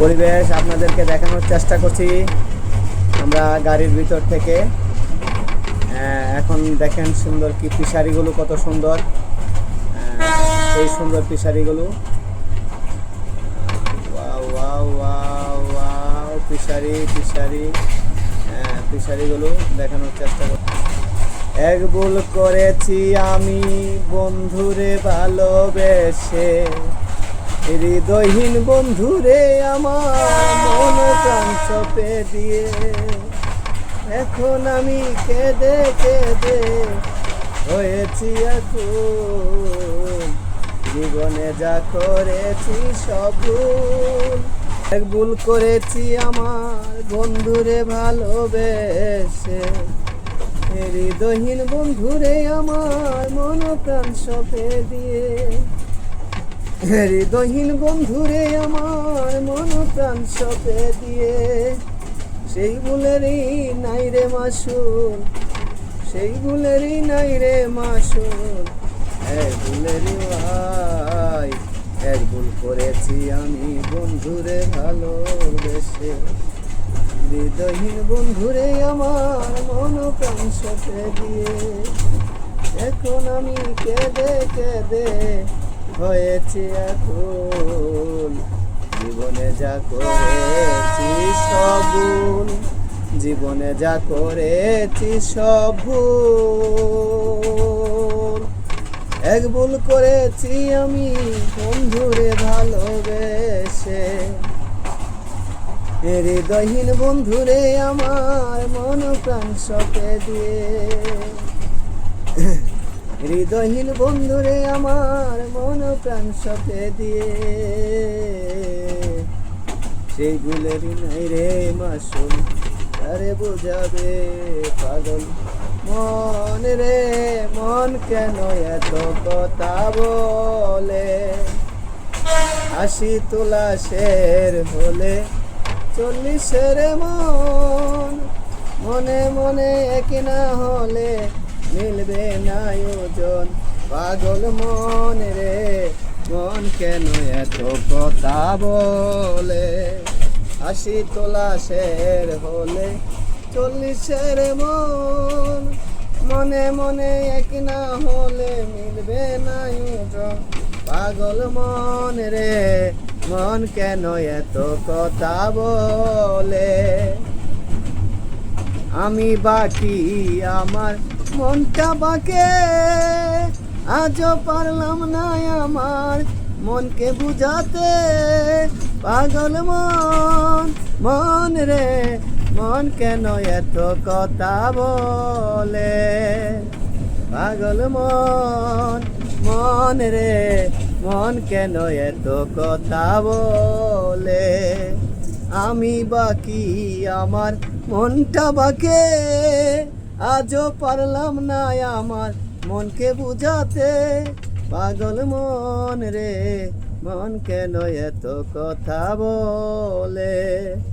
পরিবেশ, আপনাদেরকে দেখানোর চেষ্টা করছি। আমরা গাড়ির ভিতর থেকে এখন দেখেন সুন্দর কি ফিশারিগুলো, কত সুন্দর। এই সুন্দর ফিশারিগুলো। Fishery fishery. ফিশারিগুলো দেখানোর চেষ্টা করছি এক ভুল করেছি আমি, বন্ধুরে ভালোবেসে। হৃদয়হীন বন্ধুরে আমার মন প্রাণ দিয়ে। এখন আমি কেঁদে কেঁদে হয়েছি এখন জীবনে যা করেছি সব এক ভুল করেছি আমার বন্ধুরে ভালোবেসে। হৃদয়হীন বন্ধুরে আমার মন প্রাণ সপে দিয়ে। হৃদয়হীন বন্ধুরে আমার মন প্রাণ সপে দিয়ে। সেই ভুলেরই নাই রে মাসুল, সেই ভুলেরই নাই রে মাসুল। এক ভুলেরই ভাই এক ভুল করেছি আমি বন্ধুরে ভালোবেসে। হৃদয়হীন বন্ধুরে আমার মন প্রাণ সপে দিয়ে। এখন আমি কেঁদে কেঁদে হয়েছি এখন। জীবনে যা করেছি সব জীবনে যা করেছি সব এক ভুল করেছি আমি বন্ধুরে ভালোবেসে। হৃদয়হীন বন্ধুরে আমার মন প্রাণ সপে দিয়ে। হৃদয়হীন বন্ধুরে আমার মন প্রাণ সপে দিয়ে। সেই ভুলেরই নাই রে মাসুল আরে বোঝাবে পাগল মন রে। মন কেন এত কথা বলে? আশি তোলা শের হলে চল্লিশের মন, মনে মনে এক না হলে মিলবে না ওজন পাগল মন রে, মন কেন এত কথা বলে? আশি তোলা শের হলে চল্লিশের মন। মনে মনে এক না হলে মিলবে না ওজন পাগল মন রে, মন কেন এত কথা বলে? আমি বাকি আমার মনটা বাকে, আজও পারলাম না আমার মনকে বুঝাতে। পাগল মন মন রে, মন কেন এত কথা বলে? পাগল মন মন রে, মন কেন এত কথা বলে? আমি বাকি আমার মনটা বাকে আজও পারলাম না আমার মনকে বুঝাতে। পাগল মন রে মন কেন এত কথা বলে?